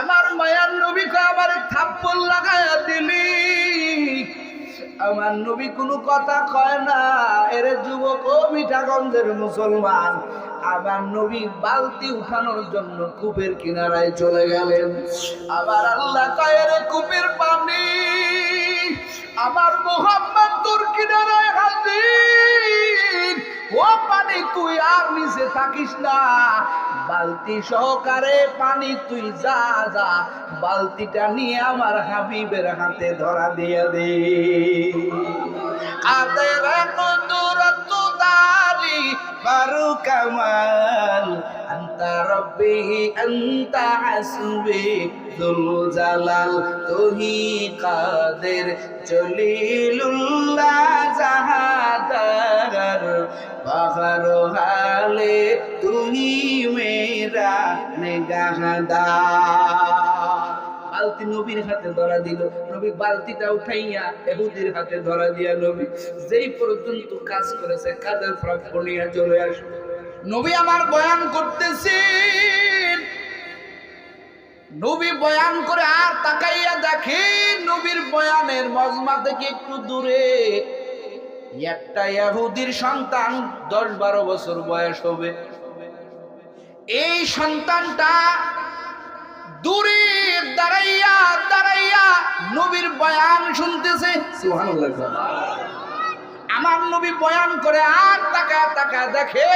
আমার মায়ার নবীকে আমার থাপ্পল লাগায়া দিলি। আমার নবী কোনো কথা কয় না যুবক ও মিঠাগঞ্জের মুসলমান। আমার নবী বালতি উঠানোর জন্য কূপের কিনারায় চলে গেলেন। আবার আল্লাহ কয়ের কূপের পানি, আমার মোহাম্মদ তোর কিনারায় হাজির। ও পানি, তুই আর নিচে থাকিস না। বালতি সহকারে পানি তুই যা যা। বালতিটা নিয়ে আমার হাবিবের হাতে ধরা দিয়ে দে। কাদের দূরত্ব দারি বারু কামাল আন্তা রব্বি আন্তা হাসবি দুল জালাল তুহি কাদের জলিলুল্লাহ জাহাদার বাহার হালে তুহি মেরা নেগাহদার বালতি নবীর হাতে ধরা দিল, নবী বালতিটা উঠাইয়া এহুদির হাতে ধরা দিয়া নবী, যেই পর্যন্ত কাজ করেছে কাজের প্রাপ্য নিয়ে চলে আসো নবী আমার বয়ান করতেছেন। নবী বয়ান করে আর তাকাইয়া দেখে নবীর বয়ানের মজমা থেকে একটু দূরে। একটা ইহুদির সন্তান দশ বারো বছর বয়স হবে। এই সন্তানটা দূরে দাঁড়াইয়া দাঁড়াইয়া নবীর বয়ান শুনতেছে। সুবহানাল্লাহ। আমার নবী বয়ান করে, আর তাকা তাকা, দেখে।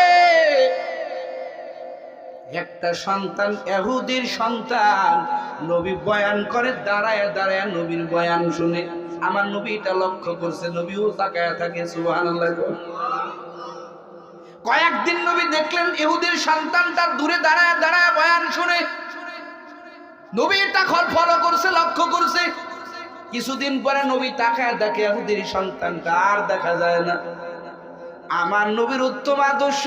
একটা সন্তান, এহুদির সন্তান, নবী বয়ান করে, দাঁড়ায় দাঁড়ায় নবীর বয়ান শুনে। আমার নবী এটা লক্ষ্য করছে, নবীও তাকায় থাকে, সুবহানাল্লাহ। কয়েকদিন নবী দেখলেন ইহুদির সন্তানটা দূরে দাঁড়ায় দাঁড়ায় বয়ান শুনে। নবী এটা ফলো করছে, লক্ষ্য করছে। কিছুদিন পরে নবী তাকায় দেখে ইহুদির সন্তানটা আর দেখা যায় না। আমার নবীর উত্তম আদর্শ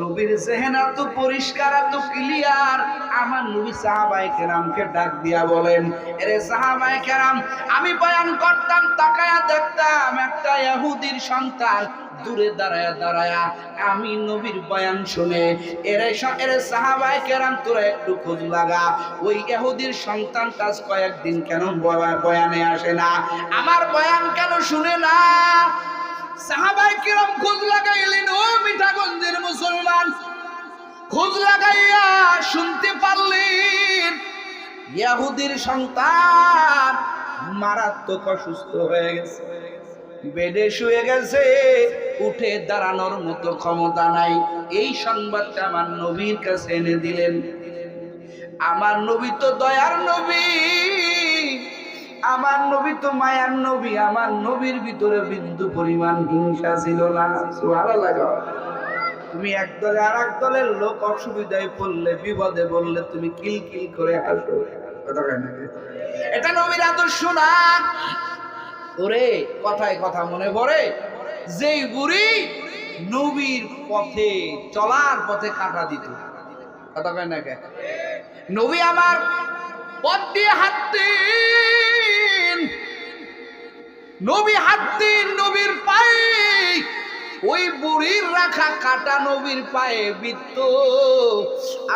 নবীর জেহেনা তো পরিষ্কার এত ক্লিয়ার আমার নবী সাহাবাই কেরামকে ডাক দিয়া বলেন, এরে সাহাবাই কেরাম, আমি বয়ান করতাম, তাকায়া দেখতাম একটা ইহুদির সন্তান দূরে দাঁড়ায়া দাঁড়ায়া। আমি নবীর বয়ান শুনে, এরে এরে সাহাবাই কেরাম, তোরা একটু খোঁজ লাগা। ওই ইহুদির সন্তান কাজ কয়েকদিন কেন বয়ানে আসে না? আমার বয়ান কেন শুনে না? খোঁজ লাগাইলেন মুসলমান, খোঁজ লাগাইয়া শুনতে পারলেন, ইয়াহুদির সন্তান মারাত্মক অসুস্থ হয়ে গেছে। বেডে শুয়ে গেছে, উঠে দাঁড়ানোর মতো ক্ষমতা নাই। এই সংবাদটা আমার নবীর কাছে এনে দিলেন। আমার নবী তো দয়ার নবী আমার নবী তো মায়ার নবী, আমার নবীর ভিতরে বিন্দু পরিমাণ হিংসা ছিল না। তুমি এক দলে আর এক দলের লোক অসুবিধায় পড়লে, বিপদে বললে তুমি কিল কিল করে হাসো। এটা নবীর আদর্শ না। ওরে, কথায় কথা মনে পড়ে। যেই বুড়ি নবীর পথে চলার পথে কাটা দিত। কথা কয় না? নবী আমার নবী হাঁটতেন নবীর পায়ে, ওই বুড়ির রাখা কাটা নবীর পায়ে বিত্ত।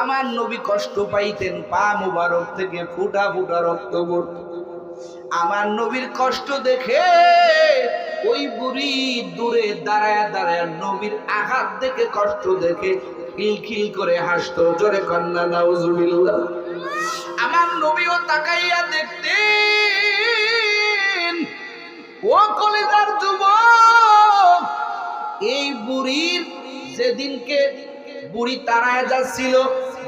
আমার নবী কষ্ট পাইতেন, পা মুবারক থেকে ফুটা ফুটা রক্ত পড়ত আমার নবীর কষ্ট দেখে ওই বুড়ি দূরে দাঁড়ায় দাঁড়ায় নবীর আঘাত দেখে কষ্ট দেখে খিলখিল করে হাসতো। জোরে কন্যা, নাউজুবিল্লাহ। নবীও তাকাইয়া দেখতেন, ও কলিদার যুবক, এই বুড়ির যেদিনকে বুড়ি তাড়ায় যাচ্ছিল,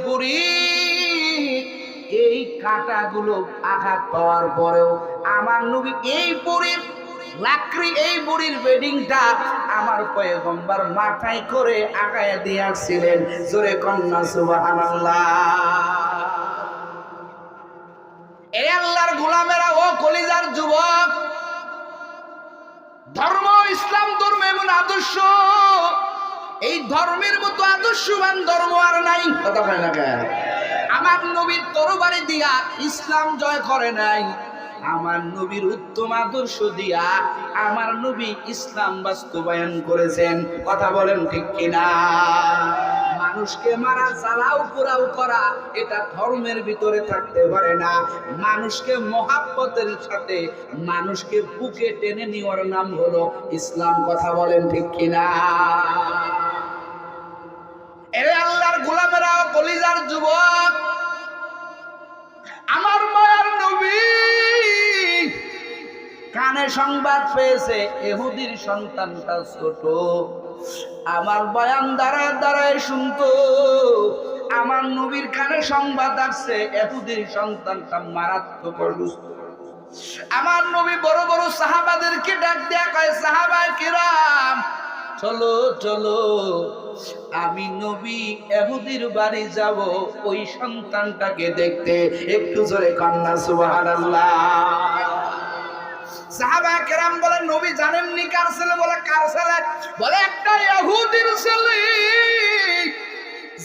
বুড়ি, এই কাঁটাগুলো আঘাত পাওয়ার পরেও আমার নবী এই বুড়ির লাকড়ি, এই বুড়ির বেডিংটা আমার পয়গম্বর মাথায় করে আগায় দিয়ে আসছিলেন। জোরে কন্যা সুবহানাল্লাহ। কলিজার যুবক। ধর্ম, ইসলাম, ধর্ম এমন আদর্শ। এই ধর্মের মতো আদর্শবান ধর্ম আর নাই। আমার নবীর তরবারি দিয়া ইসলাম জয় করে নাই। আমার নবীর উত্তম আদর্শ দিয়া আমার নবী ইসলাম বাস্তবায়ন করেছেন। কথা বলেন ঠিক কিনা? মানুষকে মারা, জ্বালাও, পোড়াও করা, এটা ধর্মের ভিতরে থাকতে পারে না। মানুষকে মহাব্বতের সাথে মানুষকে বুকে টেনে নেওয়ার নাম হলো ইসলাম। কথা বলেন ঠিক কিনা? এরে আল্লাহর গোলামেরা কলিজার যুবক, আমার মায়ের নবী কানে সংবাদ পেয়েছে, এহুদির সন্তানটা ছোট। আমার বয়ান দাঁড়ায় দাঁড়ায় শুনতো, আমার নবীর কানে সংবাদ আসছে, এহুদির সন্তানটা মারাত্মক অসুস্থ। আমার নবী বড় বড় সাহাবাদেরকে ডাক দেয়া কয় সাহাবায় কিরাম, চলো চলো, আমি নবী এহুদির বাড়ি যাব, ওই সন্তানটাকে দেখতে, একটু জোরে কন্যা সুবহানাল্লাহ। সাহাবা কেরাম বলে, নবী জানেননি কার ছেলে? বলে, কার ছেলে? বলে, একটা ইহুদির ছেলে।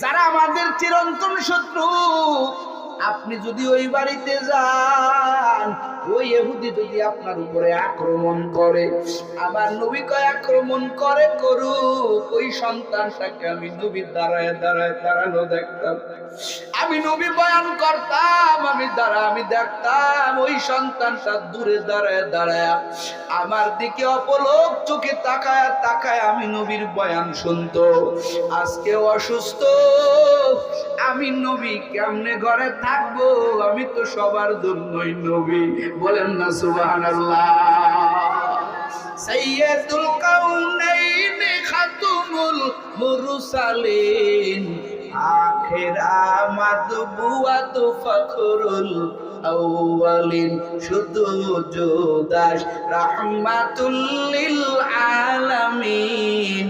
যারা আমাদের চিরন্তন শত্রু আপনি যদি ওই বাড়িতে যান, ওই ইহুদি যদি আপনার উপরে আক্রমণ করে, আমার নবী কয় আক্রমণ করে, করুক, ওই সন্তানটাকে আমি নবীর দাঁড়ায় দাঁড়ায় দাঁড়ানো দেখতাম। আমি নবী বয়ান করতাম, আমি দাঁড়া আমি দেখতাম, ওই সন্তানটা দূরে দাঁড়ায় দাঁড়ায় আমার দিকে অপলোক চোখে তাকায় তাকায় আমি নবীর বয়ান শুনতো। আজকে অসুস্থ, আমি নবী কেমনে ঘরে থাকব, আমি তো সবার জন্যই নবী। বলেন না, সুবহানাল্লাহ। সাইয়্যিদুল কাউনাইন খাতুমুল মুরসালিন। আখেরা মাদবুয়াত ফখরুল আউয়ালিন। শুধু জোদাস রাহমাতুল লিল আলামিন।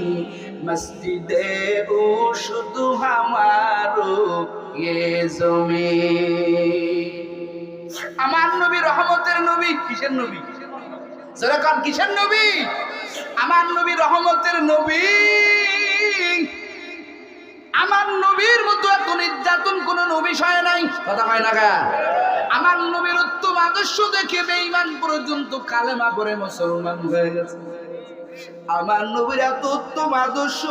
মসজিদে ও শুধু হামারো আমার নবী রহমতের নবী কিসের নবী? যেরকম কিসের নবী? আমার নবী রহমতের নবী। আমার নবীর মতো এত নির্যাতন কোন নবী সয় নাই। কথা হয় না গা আমার নবীর উত্তম আদর্শ দেখে বেঈমান পর্যন্ত কালেমা পরে মুসলমান হয়ে গেছে। আমার নবীর এত উত্তম আদর্শ,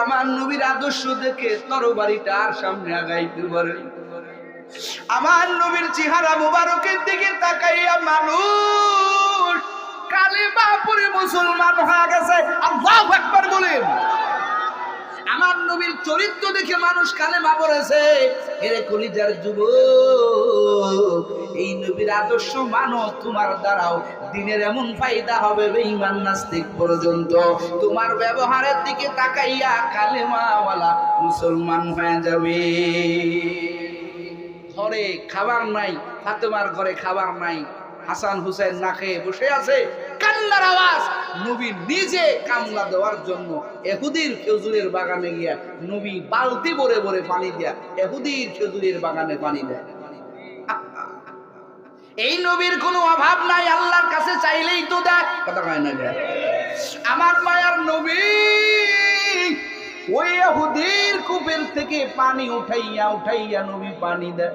আমার নবীর আদর্শ দেখে তরবারিটা আর সামনে আগাইতে পারে আমার নবীর চেহারা মুবারকের দিকে তাকাইয়া মানুষ, কালিমা পরে মুসলমান হয়ে গেছে। আল্লাহু আকবার বলেন। আমার নবীর চরিত্র দেখে মানুষ কালেমা পড়েছে, এরে কলিজার যুব এই নবীর আদর্শ মানো, তোমার দ্বারাও দিনের এমন ফায়দা হবে বেঈমান নাস্তিক পর্যন্ত। তোমার ব্যবহারের দিকে তাকাইয়া কালেমাওয়ালা মুসলমান হয়ে যাবে। ঘরে খাবার নাই, ফাতেমার ঘরে খাবার নাই হাসান হুসেন না খেয়ে বসে আছে, কান্নার আওয়াজ। নবী নিজে কামলা দেওয়ার জন্য এহুদির খেজুরের বাগানে গিয়া নবী বালতি ভরে ভরে পানি দেয়া এহুদির খেজুরের বাগানে পানি দেয়। এই নবীর কোনো অভাব নাই, আল্লাহর কাছে চাইলেই তো দেয়। কথা কয় না যায় আমার মায়ার নবী ওই এহুদির কূপের থেকে পানি উঠাইয়া উঠাইয়া নবী পানি দেয়।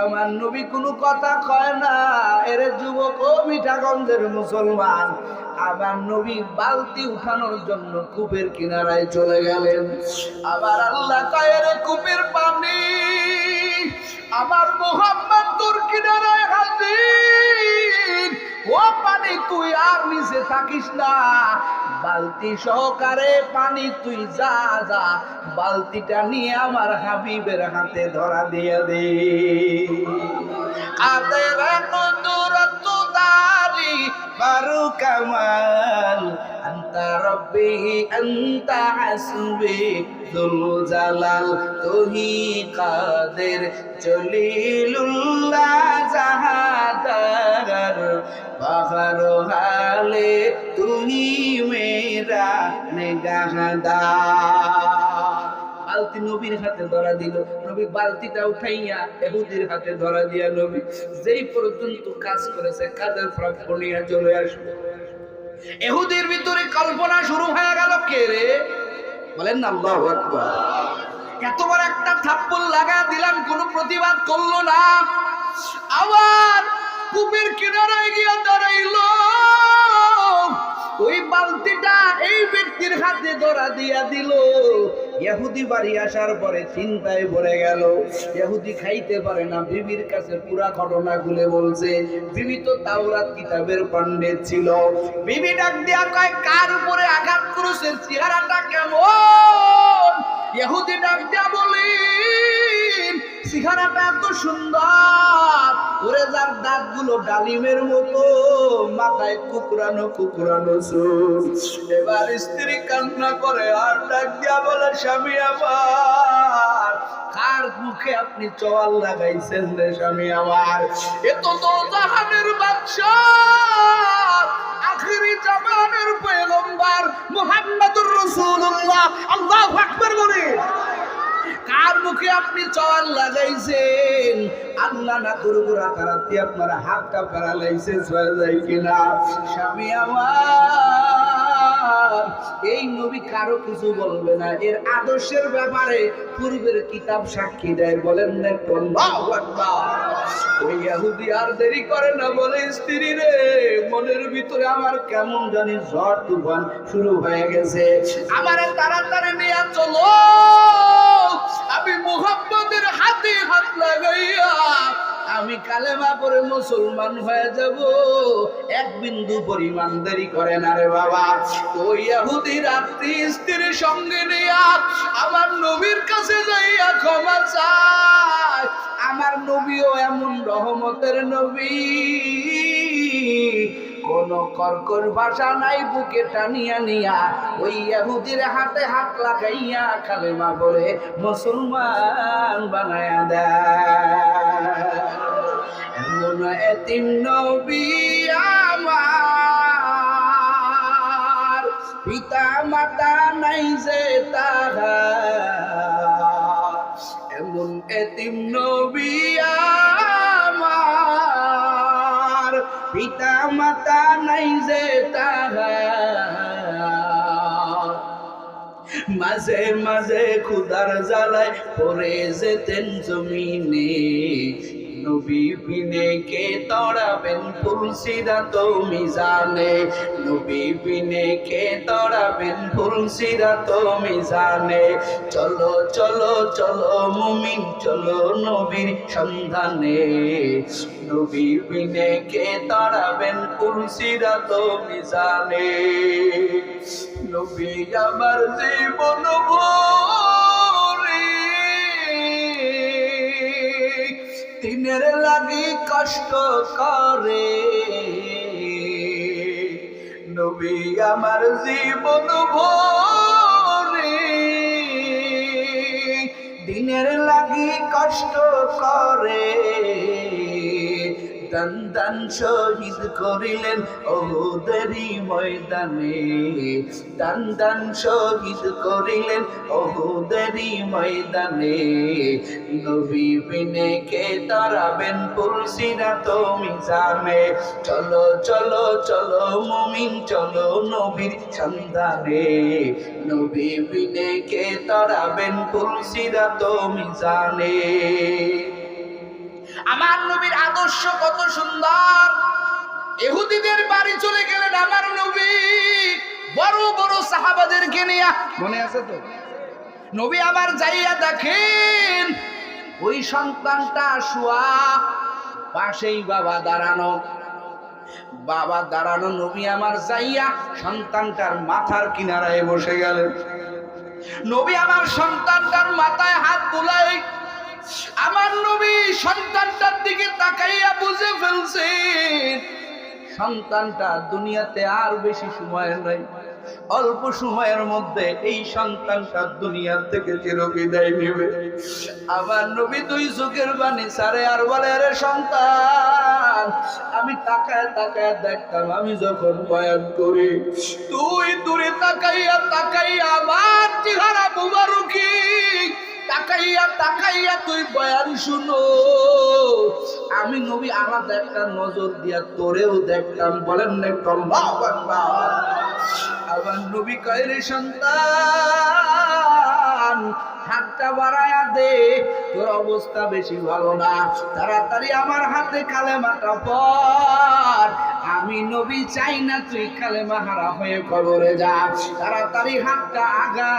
আমার নবী কোনো কথা কয় না, এর যুবক ও মিঠাগঞ্জের মুসলমান। আমার নবী বালতি উঠানোর জন্য কূপের কিনারায় চলে গেলেন। আবার আল্লাহ কয় রে কূপের পানি, আমার মোহাম্মদ তোর কিনারায় হাজির। ও পানি তুই আর নিচে থাকিস না। বালতি সহকারে পানি তুই যা যা। বালতিটা নিয়ে আমার হাবিবের হাতে ধরা দিয়ে দে। কাদের দূরত্ব দারি বারু কামাল তুমি মেরা নিগাহদার বালতি নবীর হাতে ধরা দিল, নবী বালতিটা উঠাইয়া এহুদির হাতে ধরা দিয়া নবী, যেই পর্যন্ত কাজ করেছে কাজের প্রাপ্য নিয়ে চলে আসবে? এহুদির ভিতরে কল্পনা শুরু হয়ে গেল কে রে? বলেন না, আল্লাহ এতবার একটা থাপ্পড় লাগা দিলাম, কোনো প্রতিবাদ করল না। আবার কূপের কিনারায় গিয়ে দাঁড়াইল। ওই বালতিটা এই ব্যক্তির হাতে ধরা দিয়া দিল। ইহুদি বাড়ি আসার পরে চিন্তায় পড়ে গেল। ইহুদি খাইতে পারে না, বিবির কাছে পুরা ঘটনা গুলে বলছে। বিবি তো তাওরাত কিতাবের পণ্ডিত ছিল। বিবি ডাক দিয়া কয়, কার উপরে আঘাত করেছে চেহারাটা কেমন? ইহুদি ডাক দিয়া বলেন, চেহারাটা এত সুন্দর ওরে যার দাঁতগুলো ডালিমের মতো, মাথায় কুকুরানো কুকুরানো এবার স্ত্রী কান্না করে, আর ডাক দিয়া বলে, স্বামী আমার, কার মুখে আপনি চওয়াল লাগাইছেন রে স্বামী আমার? এত তো জাহানের বাদশা আখিরি জামানের পয়গম্বর মুহাম্মদুর রাসূলুল্লাহ। আল্লাহু আকবার বলে। মুখে আপনি চওয়াল লাগাইছেন। আল্লাহ না করুক রাতারাতি আপনার হাতটা প্যারালাইসিস হয়ে যায় কিনা। স্বামী আমার, এই নবী কারও কিছু বলবে না। এর আদর্শের ব্যাপারে পূর্বের কিতাব সাক্ষী দেয়, বলেন না একটু। ওই ইহুদি আর দেরি করে না বলে, স্ত্রী রে, মনের ভিতরে আমার কেমন জানি ঝড় তুফান শুরু হয়ে গেছে। আমারে তাড়াতাড়ি নিয়ে চলো। আমি মুহাম্মদের হাতে হাত লাগাইয়া আমি কালেমা পরে মুসলমান হয়ে যাব। এক বিন্দু পরিমাণ দেরি করে না রে বাবা। ওই ইহুদি রাত্রি স্ত্রীর সঙ্গে নিয়া আমার নবীর কাছে যাইয়া ক্ষমা চায়। আমার নবীও এমন রহমতের নবী। কোন কর্কর ভাষা নাই, বুকে টানিয়া নিয়া। ওই ইহুদির হাতে হাত লাগাইয়া কালেমা বলে, মুসলমান বানায়া দেয় নবী আমার পিতা মাতা নাই যে তাহার। এমন এতিম নবী পিতা মাতা নাই যে তাহার মাঝে মাঝে খুদার জ্বালায় পরে যেতেন জমিনে। নবী বিনে কে তড়াবেন ফুলসিরা তো মিজানে নবী বিনে কে তড়াবেন ফুলসিরা তো মিজানে চলো চলো চলো মুমিন, চলো নবীর সন্ধানে। নবী বিনে কে তড়াবেন ফুলসিরা তো মিজানে নবী আমার জীবন ভরে দিনের লাগি কষ্ট করে। নবী আমার জীবন ভরে। দিনের লাগি কষ্ট করে। দান দান শহীদ করিলেন। ওহুদেরই ময়দানে দান দান শহীদ করিলেন। ওহুদেরই ময়দানে নবী বিনে কে তারাবেন পুলসিরা তুমি জানে। চলো চলো চলো মুমিন, চলো নবীর সন্ধানে। নবী বিনে কে তারাবেন পুলসিরা তুমি জানে। আমার নবীর আদর্শ কত সুন্দর। এহুদিদের বাড়ি চলে গেলেন আমার নবী। বড় বড় সাহাবাদেরকে নিয়ে। মনে আছে তো? নবী আমার যাইয়া দেখেন, ওই সন্তানটা শুয়া, পাশেই বাবা দাঁড়ানো। বাবা দাঁড়ানো, নবী আমার যাইয়া সন্তানটার মাথার কিনারায় বসে গেলেন। নবী আমার সন্তানটার মাথায় হাত বুলাই আমার নবী সন্তানটার দিকে তাকাইয়া বুঝে ফেলছেন সন্তানটা দুনিয়াতে আর বেশি সময় নাই। অল্প সময়ের মধ্যে এই সন্তানটা দুনিয়া থেকে চিরবিদায় নেবে। আবার নবী দুই চোখের বাণী সারে আর বলে রে সন্তান, আমি তাকায় তাকায় দেখতাম, আমি যখন বয়ান করি, তুই দূরে তাকাইয়া তাকাইয়া আমার চেহারা মুবারকি তাকাইয়া তাকাইয়া তুই বয়ান শুনো আমি নবী আলাদা একটা নজর দিয়া তোরেও দেখতাম বলেন না একটু। আবার নবী কয় সন্তান হাতটা বাড়ায়া দে, তোর অবস্থা বেশি ভালো না। তাড়াতাড়ি আমার হাতে কালেমাটা পর আমি নবী চাই না তুই কালেমা হারা হয়ে কবরে যা। তাড়াতাড়ি হাতটা আগা,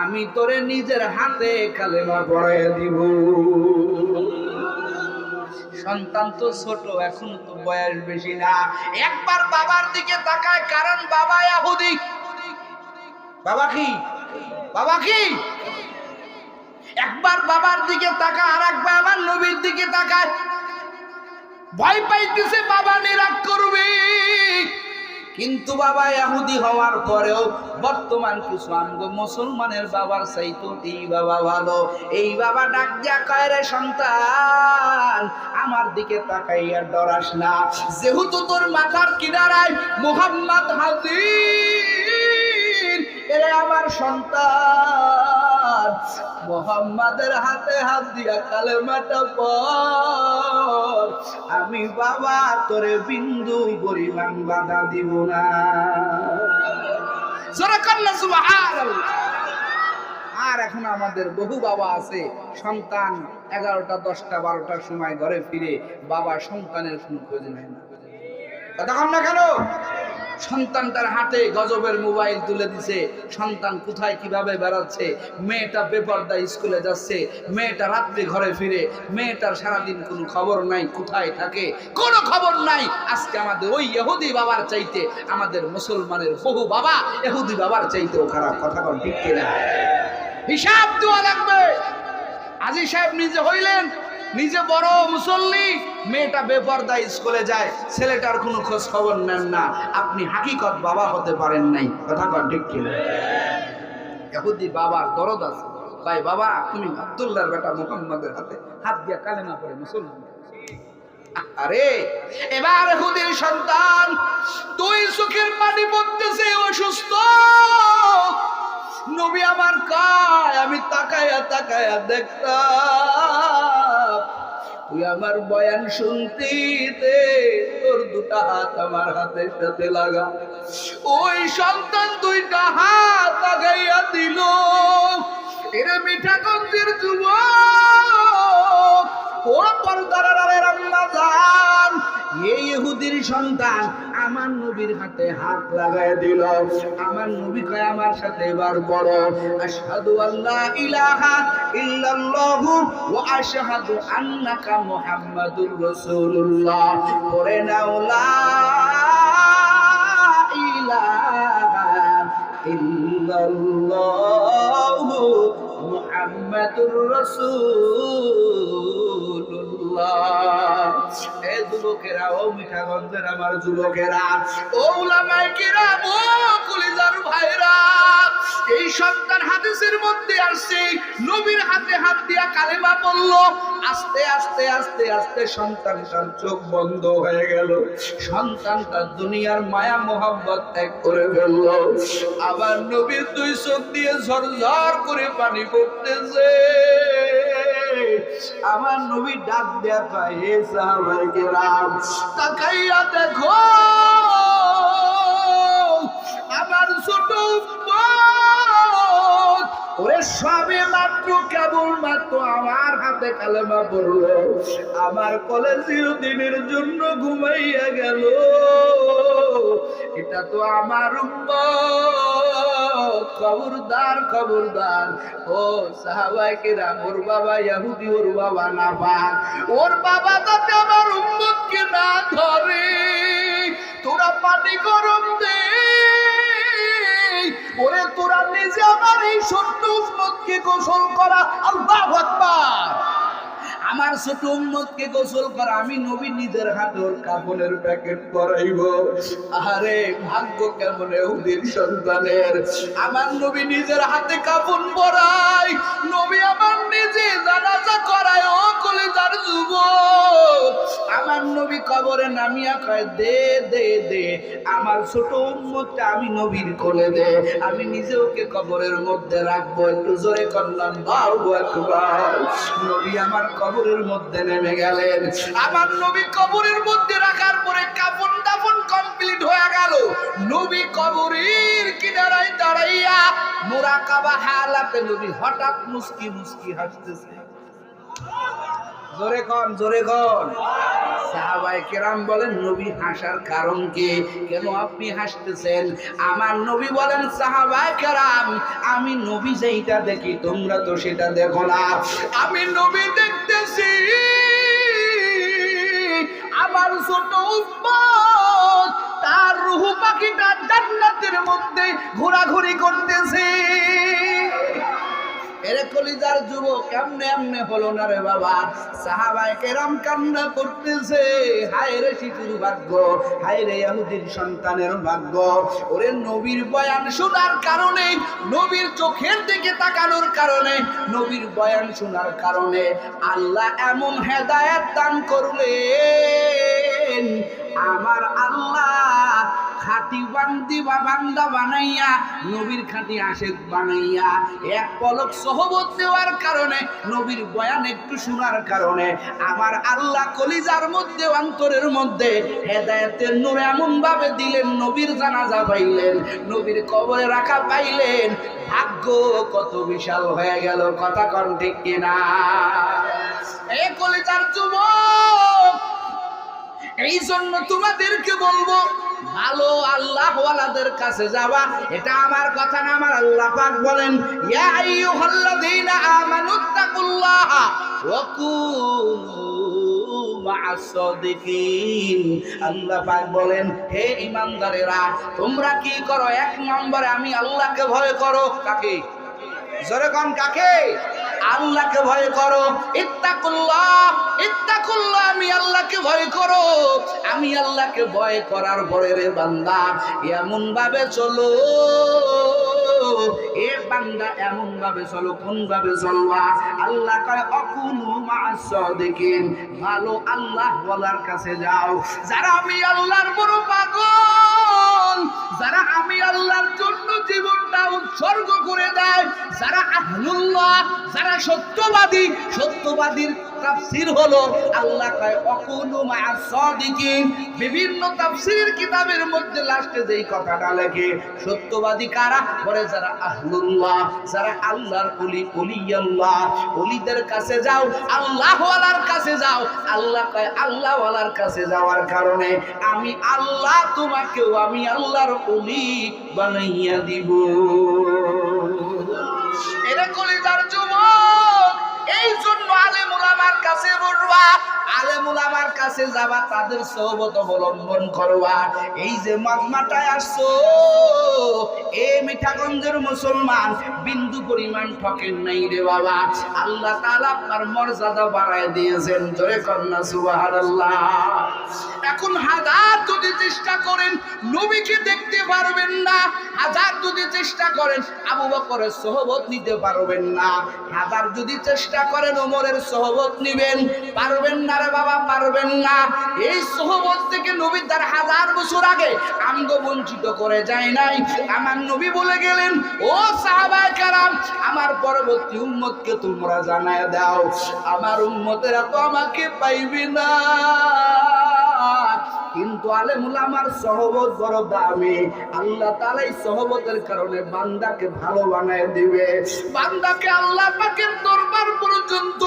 আমি তোরে নিজের হাতে কালেমা পড়াইয়া দিব। সন্তান তো ছোট, এখন তো বয়স বেশি না। একবার বাবার দিকে তাকায়, কারণ বাবা বাবা কি? বাবা কি? একবার বাবার দিকে তাকায় আর একবার আবার নবীর দিকে তাকায়। ভয় পাইতেছে, বাবা নিরাক করবে। কিন্তু বাবা ইহুদি হওয়ার পরেও বর্তমান কিছু আঙ্গ মুসলমানের বাবার চাইতো এই বাবা ভালো। এই বাবা ডাক দিয়া কয় সন্তান, আমার দিকে তাকাইয়া ডরাস না। যেহেতু তোর মাথার কিনারায় মোহাম্মদ হাজির, এরে আমার সন্তান। মোহাম্মদের হাতে হাত দিয়া কালেমাটা পর আমি বাবা, তোরে বিন্দু পরিমাণ বাধা দিব না। আর এখন আমাদের বহু বাবা আছে, সন্তান এগারোটা, দশটা, বারোটার সময় ঘরে ফিরে বাবা সন্তানের কোনো খোঁজ নেয় না। কতক্ষণ না কেন? সন্তানটার হাতে গজবের মোবাইল তুলে দিছে। সন্তান কোথায়, কীভাবে বেড়াচ্ছে? মেয়েটা বেপর্দা স্কুলে যাচ্ছে। মেয়েটা রাত্রে ঘরে ফিরে। মেয়েটার সারাদিন কোনো খবর নাই, কোথায় থাকে? কোনো খবর নাই। আজকে আমাদের ওই এহুদি বাবার চাইতে আমাদের মুসলমানের বহু বাবা এহুদি বাবার চাইতেও খারাপ কথা বল, ঠিক হিসাব দেওয়া লাগবে। আজি সাহেব নিজে হইলেন। নিজে বড় মুসল্লি, মেয়েটা বেপর্দা স্কুলে যায়, ছেলেটার কোনো খোঁজ খবর নেন না। আপনি হাকিকত বাবা হতে পারেন নাই। কথা কর ঠিক কিনা? ইহুদি বাবার দরদ আছে। ভাই, বাবা, তুমি আব্দুল্লাহর বেটা মুহাম্মাদের হাতে হাত দিয়া কালেমা পড়ে, মুসলমান। আরে, এবার হুদির সন্তান, দুই চোখের পানি পড়তেছে, অসুস্থ। নবী আমার কায়, আমি তাকায়া তাকায়া দেখতাম। তুই আমার বয়ান তোর দুটা হাত আমার হাতের সাথে লাগা। ওই সন্তান দুইটা হাত আগাইয়া দিল। এরা মিঠাগঞ্জের যুবক ও পর্দারের আম্মা জান এই ইহুদির সন্তান আমার নবীর হাতে হাত লাগায় দিল। আমার নবী কয়, আমার সাথে এবার বড় আশহাদু আল্লাহ ইলাহা ইল্লাল্লাহু ওয়া আশহাদু আন্নাকা মুহাম্মাদুর রাসূলুল্লাহ। পড়ে নাও, লা ইলাহা ইল্লাল্লাহু মুহাম্মাদুর সন্তান আস্তে আস্তে আস্তে চোখ বন্ধ হয়ে গেল। সন্তানটা দুনিয়ার মায়া মোহাম্মত ত্যাগ করে ফেলল। আবার নবীর দুই চোখ দিয়ে ঝরঝর করে পানি পড়তেছে। আমার নবী ডাক দেয়া হে সাহাবায়ে কেরাম, তাকাইয়া দেখো। আমার ছোট ওরে সবে মাত্র কেবল মাত্র আমার হাতে কালেমা পড়ল। আমার কলে চিরদিনের জন্য ঘুমাইয়া গেল। এটা তো আমার উম্মত। খবরদার খবরদার। ও সাহাবাই কেরাম, ওর বাবা ইয়াহুদি, ওর বাবা না পাক ওর বাবা যাতে আমার উম্মতকে না ধরে, তোরা পানি গরম দে। ওরে তোরা নিজে আমার এই উম্মতকে গোসল করা। আল্লাহু আকবার। আমার ছোট উম্মতকে গোসল করা, আমি নবী নিজের হাতে ওর কাপড়ের প্যাকেট করাইব আরে ভাগ্য কেমন এহুদির সন্তানের। আমার নবী নিজের হাতে কাপড় পরাই, নবী আমার নিজে জানাজা করায়, ও কলিজার যুব আমার নবী কবরে নামিয়া কয়, দে দে দে, আমার ছোট উম্মতটা আমি নবীর কোলে দে, আমি নিজে ওকে কবরের মধ্যে রাখব, একটু জোরে করলাম বাহু একবার নবী আমার কবরের মধ্যে নেমে গেলেন। আমার নবী কবরের মধ্যে রাখার পরে কাফন দাফন কমপ্লিট হয়ে গেল। নবী কবরের কিনারায় দাঁড়াইয়া মোরা মোরাকাবা হালাতে নবী হঠাৎ মুস্কি মুস্কি হাসতেছে। জোরে কন জোরে কন। সাহাবাই কেরাম বলেন, নবী হাসার কারণ কি? কেন আপনি হাসতেছেন? আমার নবী বলেন সাহাবাই কেরাম, আমি নবী যেইটা দেখি, তোমরা তো সেটা দেখো না। আমি নবী দেখতেছি, আমার ছোট তার রুহু পাখিটা জান্নাতের মধ্যে ঘোরাঘুরি করতেছে। যুবক, কেমনে এমনে হলো না রে বাবা? সাহাবায় কেরাম কান্না করতেছে। হায় রে শিশুর ভাগ্য, হায় রে ইহুদির সন্তানের ভাগ্য। ওরে নবীর বয়ান শোনার কারণে, নবীর চোখের দিকে তাকানোর কারণে, নবীর বয়ান শোনার কারণে আল্লাহ এমন হেদায়েত দান করলেন। আমার আল্লাহ খাটি বান্দি বা বান্দা বানাইয়া, নবীর খাটি আশেক বানাইয়া, এক পলক সহবত দেওয়ার কারণে, নবীর বয়ান একটু শোনার কারণে, আমার আল্লাহ কলিজার মধ্যে, অন্তরের মধ্যে হেদায়েতের নূর এমন ভাবে দিলেন, নবীর জানাজা পাইলেন, নবীর কবরে রাখা পাইলেন। ভাগ্য কত বিশাল হয়ে গেল, কথা কন ঠিক কিনা? এ কলিজার যুবক এই জন্য তোমাদেরকে বলব, ভালো আল্লাহ ওয়ালাদের কাছে যাওয়া, এটা আমার কথা না, আমার আল্লাহ পাক বলেন, ইয়া আইয়ুহাল্লাযীনা আমানুত্তাকুল্লাহা ওয়া আল্লাহ পাক বলেন, হে ঈমানদারেরা তোমরা কি করো? এক নম্বরে আমি আল্লাহকে ভয় করো, কাকে? জোরে কন কাকে? আল্লাহকে ভয় করো। ইত্তাকুল্লাহ ইত্তাকুল্লাহ, আমি আল্লাহকে ভয় করো। আমি আল্লাহকে ভয় করার পরে রে বান্দা এমন ভাবে চলো। এ বান্দা এমন ভাবে চলো কোন ভাবে চলবা? আল্লাহ কয়, অকুনু মাসাদিকিন ভালো আল্লাহ বলার কাছে যাও। যারা আমি আল্লাহর বড় পাগল যারা আমি আল্লাহর জন্য জীবনটা উৎসর্গ করে দেয় যারা আহলুল্লাহ যারা সত্যবাদী সত্যবাদীর হলো, আল্লাহ কয় সাদিকিন। বিভিন্ন কিতাবের মধ্যে লাস্টে যেই কথাটা লেখে, সত্যবাদী কারা? যারা আহলুল্লাহ, যারা আল্লাহর কাছে যাও কাছে যাও। আল্লাহ কয় কাছে যাওয়ার কারণে আমি আল্লাহ তোমাকেও আমি আল্লাহর ওলি বানাইয়া দিব। এরা কলিজার আমার কাছে বলবা আলেমুল আমার কাছে যাবা, তাদের সহবত অবলম্বন করবা। এই যে আসছো, এ মিঠাগঞ্জের মুসলমান, বিন্দু পরিমাণ ঠকেন নাই রে বাবা। আল্লাহ আপনার মর্যাদা দিয়েছেন, জোরে কন্যা এখন হাজার যদি চেষ্টা করেন, নবীকে দেখতে পারবেন না, হাজার যদি চেষ্টা করেন, আবু বকরের সহবত নিতে পারবেন না। হাজার যদি চেষ্টা করেন, ওমরের সহবত নিবেন, পারবেন না রে বাবা, পারবেন না। এই সহবত থেকে নবী তার হাজার বছর আগে আঙ্গ বঞ্চিত করে যায় নাই। আমার নবী বলে গেলেন, ও সাহাবায়ে কারাম, আমার পরবর্তী উম্মতকে তোমরা জানায় দাও। আমার উম্মতেরা তো আমাকে পাইবে না। কিন্তু আলেমুল আমার সহবত বড় দামি। আল্লাহ তালাই সহবতের কারণে বান্দাকে ভালো বানায় দিবে। বান্দাকে আল্লাহ পাকের দরবার পর্যন্ত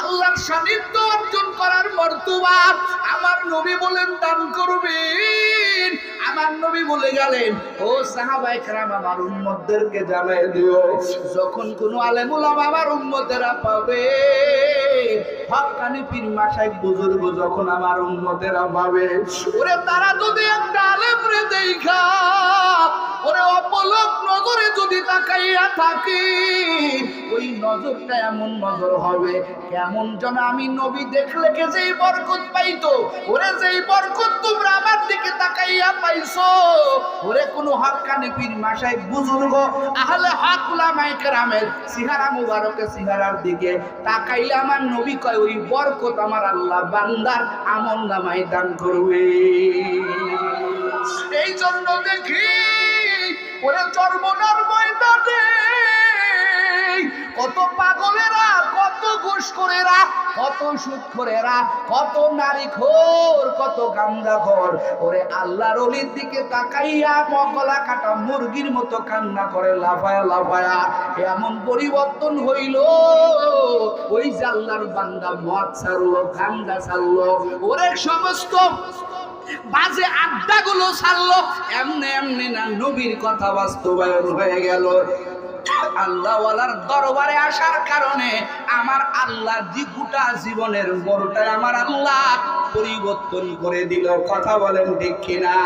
আল্লাহর সান্নিধ্য অর্জন করার মর্তবা আমার নবী বলেন দান করবেন আমার নবী বলে গেলেন ও সাহাবাই کرام আমার উম্মতদেরকে জানাই দিও যখন কোনো আলেমুল আমার উম্মতেরা পাবে হকানি পীর মাসাই বুজুর্গ যখন আমার উম্মতেরা পাবে ওরে তারা যদি একটা আলেম রে দেখা ওরে অপলক নজরে যদি তাকাইয়া থাকি, ওই নজরটা এমন নজর হবে, কেমন যেন আমি নবী দেখলে কে যেই বরকত পাইতো, ওরে যেই বরকত তোমরা আমার দিকে তাকাইয়া পাইছো, ওরে কোনো হক্কানি পীর মাসায় বুজুর্গ, আহলে হক উলামায়ে কেরামের সিহারা মুবারকে সিহারার দিকে তাকাইলে আমার নবী কয়, ওই বরকত আমার আল্লাহ বান্দার আমল নামায় দান করবে। এই জন্য দেখি ওরে চর্মনার ময়দানে, কত পাগলেরা, কত ঘুষখোরেরা, কত সুদখোরেরা কত নারী খোর কত গান্দা খোর ওরে আল্লাহর অলির দিকে তাকাইয়া মগলা কাটা মুরগির মতো কান্না করে, লাফায়া লাফায়া। এমন পরিবর্তন হইল, ওই যে আল্লাহর বান্দা মদ ছাড়লো, গান্দা ছাড়লো। ওরে সমস্ত বাজে আড্ডাগুলো ছাড়লো, এমনি এমনি না নবীর কথা বাস্তবায়ন হয়ে গেল। আল্লাহওয়ালার দরবারে আসার কারণে আমার আল্লাহ গোটা জীবনের বড়টা আমার আল্লাহ পরিবর্তন করে দিল। কথা বলেন ঠিক কিনা?